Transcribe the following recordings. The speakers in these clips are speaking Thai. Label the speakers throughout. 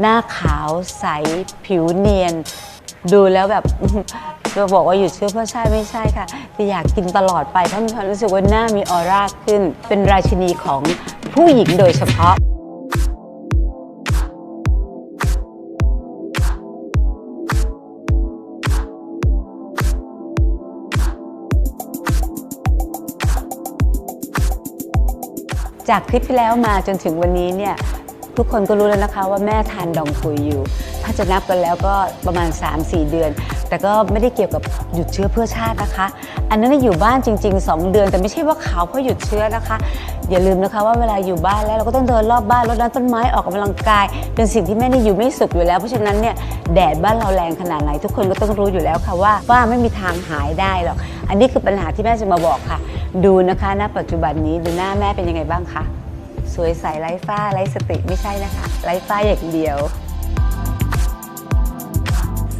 Speaker 1: หน้าขาวใสผิวเนียน ดูแล้วแบบ จะบอกว่าหยุดเชื้อเพื่อชาติไม่ใช่ค่ะแต่อยากกินตลอดไปเพราะมีความรู้สึกว่าหน้ามีออร่าขึ้น เป็นราชินีของผู้หญิงโดยเฉพาะจากคลิปที่แล้วมาจนถึงวันนี้เนี่ย ทุกคนก็รู้แล้วนะคะว่าแม่ทานดองกุยอยู่ ถ้าจะนับกันแล้วก็ประมาณ 3-4 เดือน แต่ก็ไม่ได้เกี่ยวกับหยุดเชื้อเพื่อชาตินะคะ อันนั้นอยู่บ้านจริง ๆ 2 เดือน แต่ไม่ใช่ว่าขาวเพราะหยุดเชื้อนะคะ อย่าลืมนะคะว่าเวลาอยู่บ้านแล้วเราก็ต้องเดินรอบบ้านรดน้ำต้นไม้ออกกำลังกาย เป็นสิ่งที่แม่นี่อยู่ไม่สุขอยู่แล้ว เพราะฉะนั้นเนี่ยแดดบ้านเราแรงขนาดไหน ทุกคนก็ต้องรู้อยู่แล้วค่ะว่าว่าไม่มีทางหายได้หรอกอันนี้คือปัญหาที่แม่จะมาบอกค่ะ ดูนะคะณปัจจุบันนี้ดูหน้าแม่เป็นยังไงบ้างคะ สวยใสไร้ฝ้าไร้สติไม่ใช่นะคะไร้ฝ้าอย่างเดียว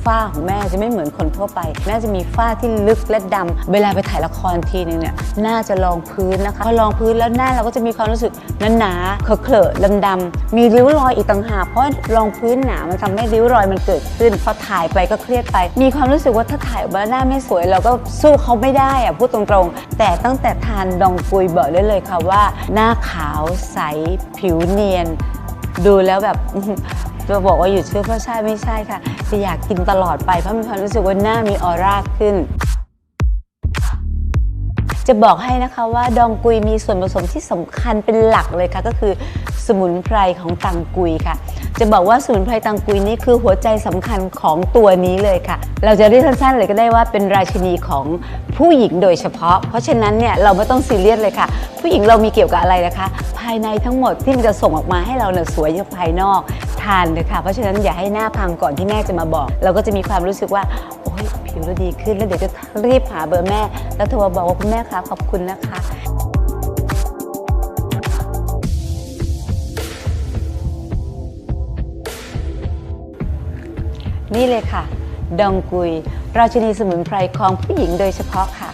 Speaker 1: ฝ้าของแม่จะไม่เหมือนคนทั่วไป แม่จะมีฝ้าที่ลึกและดำเวลาไปถ่ายละครทีนึงเนี่ยหน้าจะรองพื้นนะคะพอรองพื้นแล้วหน้าเราก็จะมีความรู้สึกหนาๆเคอะๆดำๆมีริ้วรอยอีกต่างหากเพราะรองพื้นหนามันทำให้ริ้วรอยมันเกิดขึ้นพอถ่ายไปก็เครียดไป มีความรู้สึกว่าถ้าถ่ายออกมาหน้าไม่สวย เราก็สู้เขาไม่ได้อะพูดตรงๆ แต่ตั้งแต่ทานดองกุยบอกได้เลยค่ะว่า หน้าขาวใสผิวเนียน ดูแล้วแบบ จะบอกว่าหยุดเชื้อเพื่อชาติไม่ใช่ค่ะ จะอยากกินตลอดไปเพราะมีความรู้สึกว่าหน้ามีออร่าขึ้น จะบอกให้นะคะว่าดองกุยมีส่วนผสมที่สำคัญเป็นหลักเลยค่ะ ก็คือสมุนไพรของตังกุยค่ะ จะบอกว่าสมุนไพรตังกุยนี่คือหัวใจสำคัญของตัวนี้เลยค่ะ เราจะเรียกสั้นๆเลยก็ได้ว่าเป็นราชินีของผู้หญิงโดยเฉพาะ เพราะฉะนั้นเนี่ยเราไม่ต้องซีเรียสเลยค่ะ ผู้หญิงเรามีเกี่ยวกับอะไรนะคะ ภายในทั้งหมดที่มันจะส่งออกมาให้เราเนี่ยสวยจากภายนอก ทานเลยค่ะ เพราะฉะนั้นอย่าให้หน้าพังก่อนที่แม่จะมาบอก เราก็จะมีความรู้สึกว่า โอ้ยผิวเราดีขึ้นแล้วเดี๋ยวจะรีบหาเบอร์แม่ แล้วโทรมาบอกว่าคุณแม่คะขอบคุณนะคะนี่เลยค่ะ ดองกุย ราชินีสมุนไพรของผู้หญิงโดยเฉพาะค่ะ